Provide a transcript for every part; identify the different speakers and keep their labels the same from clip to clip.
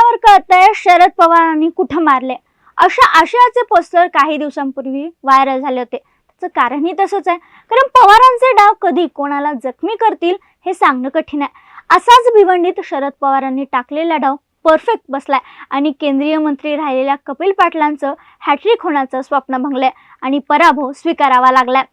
Speaker 1: आल्यावर कळतंय शरद पवारांनी कुठं मारले अशा आशयाचे पोस्टर काही दिवसांपूर्वी व्हायरल झाले होते. त्याचं कारणही तसंच आहे. कारण पवारांचे डाव कधी कोणाला जखमी करतील हे सांगणं कठीण आहे. असाच भिवंडीत शरद पवारांनी टाकलेला डाव परफेक्ट बसलाय. आणि केंद्रीय मंत्री राहिलेल्या कपिल पाटलांचं हॅट्रिक होण्याचं स्वप्न भंगलंय. आणि पराभव स्वीकारावा लागलाय.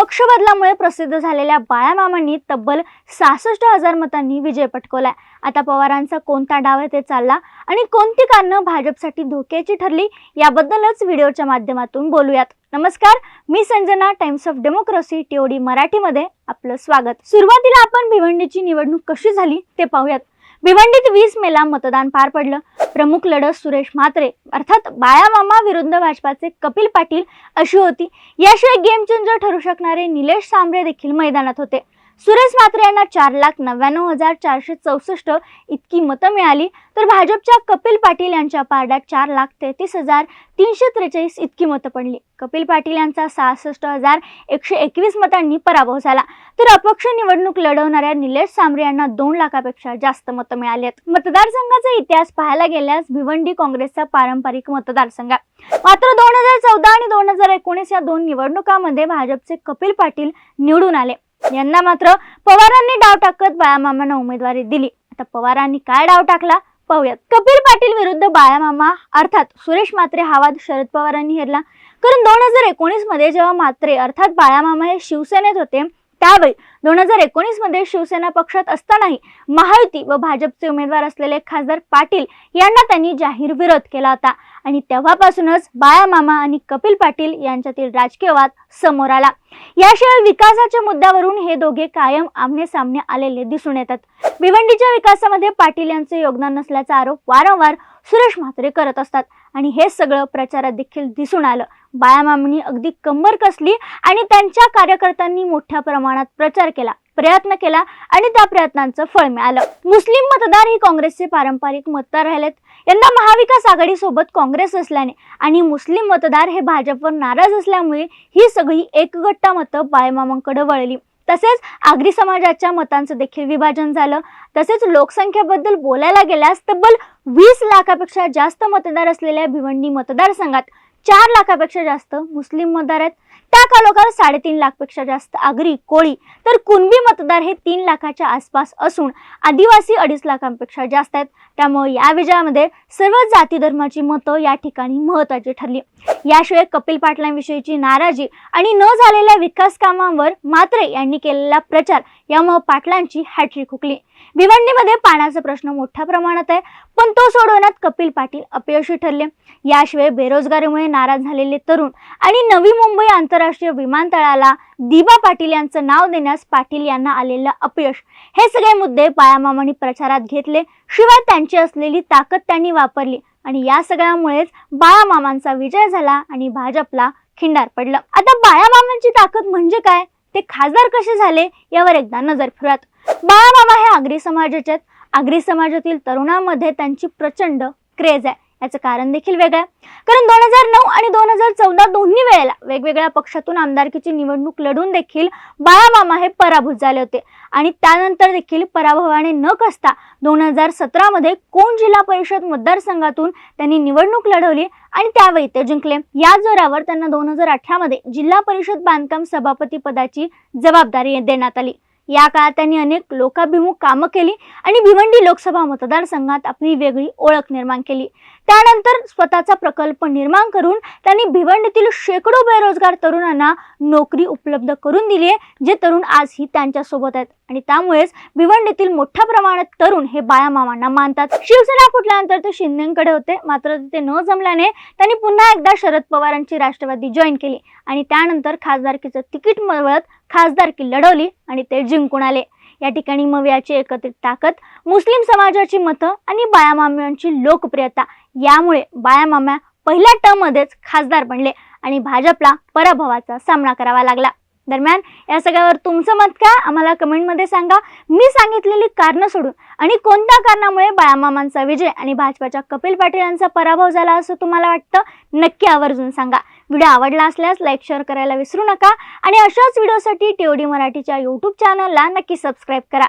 Speaker 1: पक्ष बदलामुळे प्रसिद्ध झालेल्या बाळामामांनी तब्बल सहासष्ट हजार मतांनी विजय पटकवलाय. आता पवारांचा कोणता डाव आहे ते चालला आणि कोणती कारणं भाजपसाठी धोक्याची ठरली याबद्दलच व्हिडिओच्या माध्यमातून बोलूयात. नमस्कार मी Sanjana Times of Democracy TOD मराठीमध्ये आपलं स्वागत. सुरुवातीला आपण भिवंडीची निवडणूक कशी झाली ते पाहूयात. भिवंडीत वीस मेला मतदान पार पडलं. प्रमुख लढत सुरेश म्हात्रे. अर्थात बाळामामा विरुद्ध भाजपाचे कपिल पाटील अशी होती. याशिवाय गेम चेंजर ठरू शकणारे निलेश सांबरे देखील मैदानात होते. सुरेश म्हात्रे यांना चार लाख नव्याण्णव हजार चारशे चौसष्ट इतकी मतं मिळाली. तर भाजपच्या कपिल पाटील यांच्या पारड्यात चार लाख तेहतीस हजार तीनशे त्रेचाळीस इतकी मतं पडली. कपिल पाटील यांचा सहासष्ट हजार एकशे एकवीस मतांनी पराभव झाला. तर अपक्ष निवडणूक लढवणाऱ्या निलेश सांबरे यांना दोन लाखापेक्षा जास्त मतं मिळाली आहेत. मतदारसंघाचा इतिहास पाहायला गेल्यास भिवंडी काँग्रेसचा पारंपरिक मतदारसंघ. मात्र दोन हजार चौदा आणि दोन हजार एकोणीस या दोन निवडणुकांमध्ये भाजपचे कपिल पाटील निवडून आले. यांना मात्र पवारांनी डाव टाकत बाळामामांना उमेदवारी दिली. आता पवारांनी काय डाव टाकला? पाहूयात. कपिल पाटील विरुद्ध बाळामामा अर्थात सुरेश मात्रे हा वाद शरद पवारांनी हेरला. कारण दोन हजार एकोणीसमध्ये जेव्हा मात्रे अर्थात बाळामामा हे शिवसेनेत होते त्यावेळी दोन हजार एकोणीसमध्ये शिवसेना पक्षात असतानाही महायुती व भाजपचे उमेदवार असलेले खासदार पाटील यांना त्यांनी जाहीर विरोध केला होता. आणि तेव्हापासूनच बाळामामा आणि कपिल पाटील यांच्यातील राजकीय वाद समोर आला. याशिवाय विकासाच्या मुद्द्यावरून हे दोघे कायम आमने सामने आलेले दिसून येतात. भिवंडीच्या विकासामध्ये पाटील यांचे योगदान नसल्याचा आरोप वारंवार सुरेश म्हात्रे करत असतात. आणि हे सगळं प्रचारात देखील दिसून आलं. बाळामामांनी अगदी कंबर कसली आणि त्यांच्या कार्यकर्त्यांनी मोठ्या प्रमाणात प्रचार केला प्रयत्न केला आणि त्या प्रयत्नांचं फळ मिळालं. मुस्लिम मतदार ही काँग्रेसचे पारंपरिक मतदार राहिलेत. यंदा महाविकास आघाडी सोबत काँग्रेस असल्याने आणि मुस्लिम मतदार हे भाजपवर नाराज असल्यामुळे ही सगळी एकगट्टा मतं बाळमामांकडे वळली. तसेच आगरी समाजाच्या मतांचं देखील विभाजन झालं. तसेच लोकसंख्येबद्दल बोलायला गेल्यास तब्बल वीस लाखापेक्षा जास्त मतदार असलेल्या भिवंडी मतदारसंघात चार लाखापेक्षा जास्त मुस्लिम मतदार आहेत. त्याखालोखाल साडेतीन लाखपेक्षा जास्त आगरी कोळी तर कुणबी मतदार हे तीन लाखाच्या आसपास असून आदिवासी अडीच लाखांपेक्षा जास्त आहेत. त्यामुळे या विजयामध्ये सर्व जाती धर्माची मतं या ठिकाणी महत्वाची ठरली. याशिवाय कपिल पाटलांविषयीची नाराजी आणि न झालेल्या विकास कामांवर मात्रे यांनी केलेला प्रचार यामुळे पाटलांची हॅट्रिक हुकली. भिवंडीमध्ये पाण्याचा प्रश्न मोठ्या प्रमाणात आहे पण तो सोडवण्यात कपिल पाटील अपयशी ठरले. याशिवाय बेरोजगारीमुळे नाराज झालेले तरुण आणि नवी मुंबई आंतरराष्ट्रीय विमानतळाला दिबा पाटील यांचं नाव देण्यास पाटील यांना आलेलं अपयश. हे सगळे मुद्दे पायामामांनी प्रचारात घेतले. शिवाय त्यांची असलेली ताकद त्यांनी वापरली आणि या सगळ्यामुळेच बाळामामांचा विजय झाला आणि भाजपला खिंडार पडलं. आता बाळामामांची ताकद म्हणजे काय? ते खासदार कसे झाले यावर एकदा नजर फिरत बाळामामा हे आगरी समाजाचे आहेत. आगरी समाजातील तरुणांमध्ये त्यांची प्रचंड क्रेज आहे. याचं कारण देखील वेगळं आहे. कारण दोन हजार नऊ आणि दोन हजार चौदा दोन्ही वेळेला वेगवेगळ्या पक्षातून आमदारकीची निवडणूक लढून देखील बाळामामा हे पराभूत झाले होते. आणि त्यानंतर देखील पराभवाने न कसता दोन हजार सतरामध्ये कोण जिल्हा परिषद मतदारसंघातून त्यांनी निवडणूक लढवली आणि त्यावेळी ते जिंकले. या जोरावर त्यांना दोन हजार अठरामध्ये जिल्हा परिषद बांधकाम सभापती पदाची जबाबदारी देण्यात आली. या काळात त्यांनी अनेक लोकाभिमुख कामं केली आणि भिवंडी लोकसभा मतदारसंघात आपली वेगळी ओळख निर्माण केली. त्यानंतर स्वतःचा प्रकल्प निर्माण करून त्यांनी भिवंडीतील शेकडो बेरोजगार तरुणांना नोकरी उपलब्ध करून दिली आहे जे तरुण आजही त्यांच्यासोबत आहेत. आणि त्यामुळेच भिवंडीतील मोठ्या प्रमाणात तरुण हे बायामामांना मानतात. शिवसेना फुटल्यानंतर ते शिंदेकडे होते. मात्र ते न जमल्याने त्यांनी पुन्हा एकदा शरद पवारांची राष्ट्रवादी जॉईन केली. आणि त्यानंतर खासदारकीचं तिकीट मिळवत खासदारकी लढवली आणि ते जिंकून आले. या ठिकाणी मवियाची एकत्रित ताकद मुस्लिम समाजाची मतं आणि बाळामाम्यांची लोकप्रियता यामुळे बाळामाम्या पहिल्या टर्ममध्येच खासदार बनले आणि भाजपला पराभवाचा सामना करावा लागला. दरम्यान या सगळ्यावर तुमचं मत काय? आम्हाला कमेंटमध्ये सांगा. मी सांगितलेली कारणं सोडून आणि कोणत्या कारणामुळे बाळामामांचा विजय आणि भाजपाच्या कपिल पाटील यांचा पराभव झाला असं तुम्हाला वाटतं? नक्की आवर्जून सांगा. व्हिडिओ आवडला असल्यास लाईक शेअर करायला विसरू नका. आणि अशाच व्हिडिओसाठी टीओडी मराठीच्या यूट्यूब चॅनलला नक्की सबस्क्राईब करा.